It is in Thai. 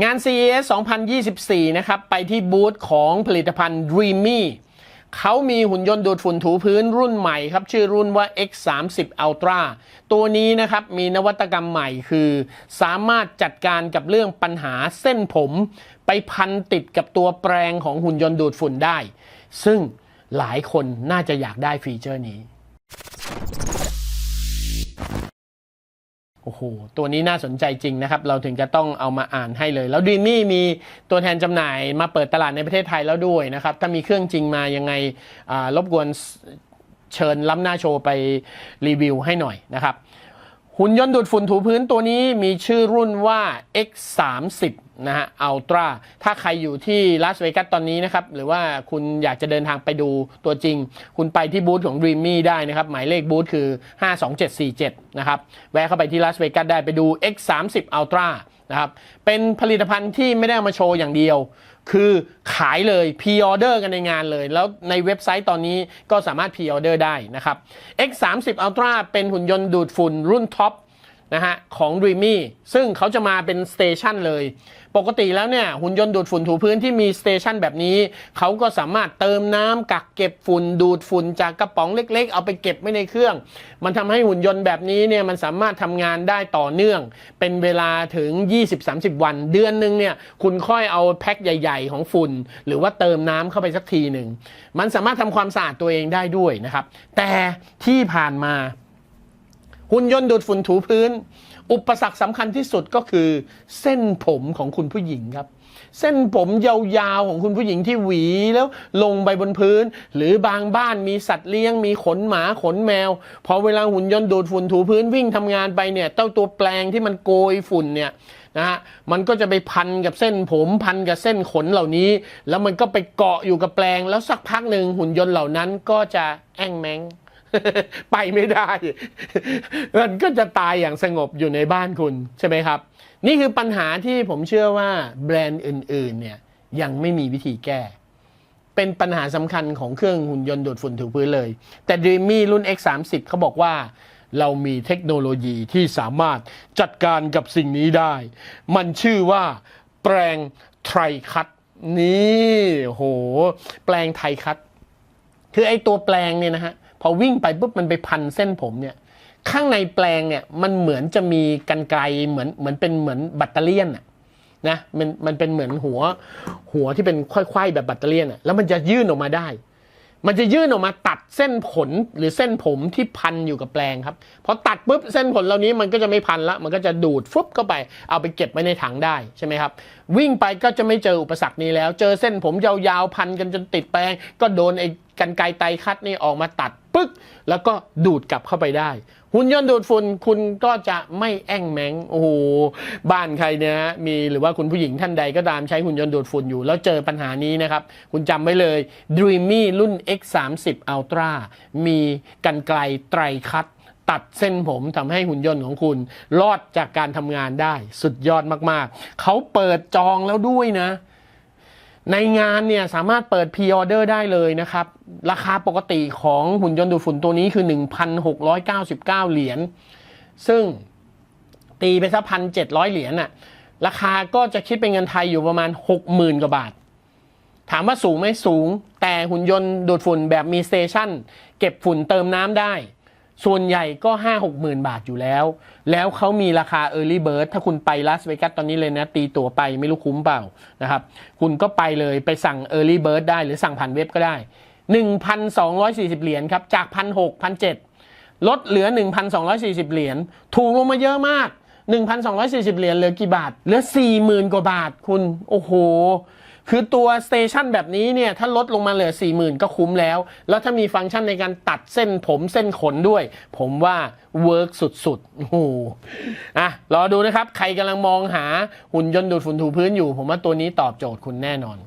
งาน CES 2024 นะครับ ไปที่บูธของผลิตภัณฑ์ Dreamy เขามีหุ่นยนต์ดูดฝุ่นถูพื้นรุ่นใหม่ครับ ชื่อรุ่นว่า X30 Ultra ตัวนี้นะครับมีนวัตกรรมใหม่คือ สามารถจัดการกับเรื่องปัญหาเส้นผม ไปพันติดกับตัวแปรงของหุ่นยนต์ดูดฝุ่นได้ ซึ่งหลายคนน่าจะอยากได้ฟีเจอร์นี้ โอ้โห ตัวนี้น่าสนใจจริงนะครับ เราถึงจะต้องเอามาอ่านให้เลย แล้วดีนี่มีตัวแทนจำหน่ายมาเปิดตลาดในประเทศไทยแล้วด้วยนะครับ ถ้ามีเครื่องจริงมายังไงรบกวนเชิญล้ำหน้าโชว์ไปรีวิวให้หน่อยนะครับ หุ่นยนต์ดูดฝุ่นถูพื้นตัวนี้มีชื่อรุ่นว่า X30 นะฮะ Ultra ถ้าใครอยู่ที่ลาสเวกัสตอนนี้นะครับ หรือว่าคุณอยากจะเดินทางไปดูตัวจริง คุณไปที่บูธของ Dreamy ได้นะครับ หมายเลขบูธคือ 52747 นะครับ แวะเข้าไปที่ลาสเวกัสได้ไปดู X30 Ultra นะครับ เป็นผลิตภัณฑ์ที่ไม่ได้มาโชว์อย่างเดียว คือขายเลยพ r ออเดอร์กันในงานเลย แล้วในเว็บไซต์ตอนนี้ก็สามารถพ r ออเดอร์ได้นะครับ X30 Ultra เป็นหุ่นยนต์ดูดฝุ่นรุ่นท็อปนะฮะของ Dreamy ซึ่งเขาจะมาเป็นสเตชันเลย ปกติแล้วเนี่ยหุ่นยนต์ดูดฝุ่นถูพื้นที่มีสเตชันแบบนี้ เขาก็สามารถเติมน้ำกักเก็บฝุ่นดูดฝุ่นจากกระป๋องเล็ก ๆ เอาไปเก็บไว้ในเครื่อง มันทำให้หุ่นยนต์แบบนี้เนี่ยมันสามารถทำงานได้ต่อเนื่อง เป็นเวลาถึง 20-30 วัน เดือนหนึ่งเนี่ยคุณค่อยเอาแพ็คใหญ่ ๆ ของฝุ่น หรือว่าเติมน้ำเข้าไปสักทีหนึ่งมันสามารถทำความสะอาดตัวเองได้ด้วยนะครับแต่ที่ผ่านมาหุ่นยนต์ดูดฝุ่นถูพื้น อุปสรรคสำคัญที่สุดก็คือ เส้นผมของคุณผู้หญิงครับ เส้นผมยาวๆของคุณผู้หญิงที่หวีแล้วลงไปบนพื้น หรือบางบ้านมีสัตว์เลี้ยง มีขนหมาขนแมว พอเวลาหุ่นยนต์ดูดฝุ่นถูพื้นวิ่งทำงานไปเนี่ยเต้าตัวแปลงที่มันโกยฝุ่นเนี่ยนะฮะมันก็จะไปพันกับเส้นผมพันกับเส้นขนเหล่านี้ แล้วมันก็ไปเกาะอยู่กับแปลง แล้วสักพักหนึ่งหุ่นยนต์เหล่านั้นก็จะแอ่งแมง ไปไม่ได้ มันก็จะตายอย่างสงบอยู่ในบ้านคุณใช่ไหมครับ นี่คือปัญหาที่ผมเชื่อว่าแบรนด์อื่น ๆ เนี่ยยังไม่มีวิธีแก้ เป็นปัญหาสำคัญของเครื่องหุ่นยนต์ดูดฝุ่นถูพื้นเลย แต่ Dreamy รุ่น X30 เขาบอกว่าเรามีเทคโนโลยีที่สามารถจัดการกับสิ่งนี้ได้ มันชื่อว่าแปลงไทรคัตนี่โห แปลงไทรคัตคือไอ้ตัวแปลงเนี่ยนะฮะ พอวิ่งไปปุ๊บมันไปพันเส้นผมเนี่ยข้างในแปลงเนี่ยมันเหมือนจะมีกันไกลเหมือนเหมือนเป็นเหมือนแบตเตอเรี่ยนอะนะมันมันเป็นเหมือนหัวหัวที่เป็นไขว้ๆแบบแบตเตอเรี่ยนอะแล้วมันจะยื่นออกมาได้ มันจะยื่นออกมาตัดเส้นขนหรือเส้นผมที่พันอยู่กับแปลงครับพอตัดปุ๊บเส้นขนเหล่านี้มันก็จะไม่พันละมันก็จะดูดฟุบเข้าไปเอาไปเก็บไว้ในถังได้ใช่ไหมครับ วิ่งไปก็จะไม่เจออุปสรรคนี้แล้ว เจอเส้นผมยาวๆพันกันจนติดแปลง ก็โดนไอ้ กันไกรไตคัดนี่ออกมาตัดปึ๊กแล้วก็ดูดกลับเข้าไปได้ หุ่นยนต์ดูดฝุ่นคุณก็จะไม่แอ่งแมงโอ้โหบ้านใครเนี่ยมีหรือว่าคุณผู้หญิงท่านใดก็ตามใช้หุ่นยนต์ดูดฝุ่นอยู่ แล้วเจอปัญหานี้นะครับ คุณจำไว้เลย Dreamy รุ่น X30 Ultra มีกันไกลไตรคัดตัดเส้นผมทำให้หุ่นยนต์ของคุณ รอดจากการทำงานได้สุดยอดมากๆ เขาเปิดจองแล้วด้วยนะ ในงานเนี่ยสามารถเปิดพ r ออเดอร์ได้เลยนะครับ ราคาปกติของหุ่นยนต์ดูดฝุ่นตัวนี้คือ 1,699 เหรียญ ซึ่งตีไปสักพันเจ็ดร้อยเหรียญน่ะ ราคาก็จะคิดเป็นเงินไทยอยู่ประมาณ 60,000 กว่าบาท ถามว่าสูงไหมสูง แต่หุ่นยนต์ดูดฝุ่นแบบมีสเตชันเก็บฝุ่นเติมน้ำได้ ส่วนใหญ่ก็ 5 6หมื่นบาทอยู่แล้ว แล้วเขามีราคา Early Bird ถ้าคุณไปลาสเวกัสตอนนี้เลยนะ ตีตั๋วไปไม่รู้คุ้มเปล่านะครับ คุณก็ไปเลยไปสั่ง Early Bird ได้หรือสั่งผ่านเว็บก็ได้ 1,240 เหรียญครับ จาก 1,600 1,700ลดเหลือ 1,240 เหรียญถูกลงมาเยอะมาก 1,240 เหรียญเหลือกี่บาท เหลือ 40,000 กว่าบาทคุณ โอ้โห คือตัวสเตชันแบบนี้เนี่ยถ้าลดลงมาเหลือ 40,000 ก็คุ้มแล้ว แล้วถ้ามีฟังก์ชันในการตัดเส้นผมเส้นขนด้วย ผมว่าเวิร์กสุดๆโอ้โหอะรอดูนะครับ ใครกำลังมองหาหุ่นยนต์ดูดฝุ่นถูพื้นอยู่ ผมว่าตัวนี้ตอบโจทย์คุณแน่นอน